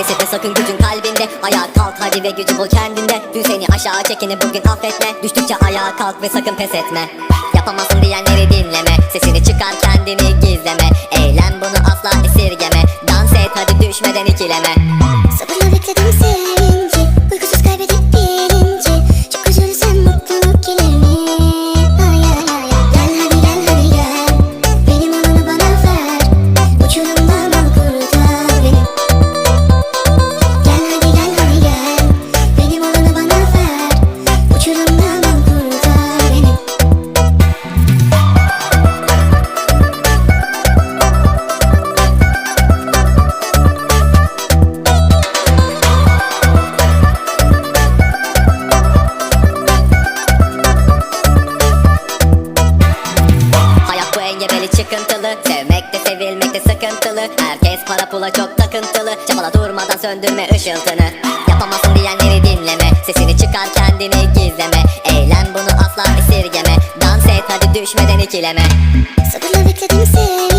Pes etme sakın gücün kalbinde. Ayağa kalk hadi ve gücü bul kendinde. Dün seni aşağı çekeni bugün affetme. Düştükçe ayağa kalk ve sakın pes etme. Yapamazsın diyenleri dinleme. Sesini çıkar kendini gizleme. Eğlen bunu asla esirgeme. Dans et hadi düşmeden ikileme. Sabırla bekledim seni sıkıntılı. Herkes para pula çok takıntılı. Çabala durmadan söndürme ışıltını. Yapamazsın diyenleri dinleme. Sesini çıkar kendini gizleme. Eğlen bunu asla esirgeme. Dans et hadi düşmeden ikileme. Sabırla bekledim sevinci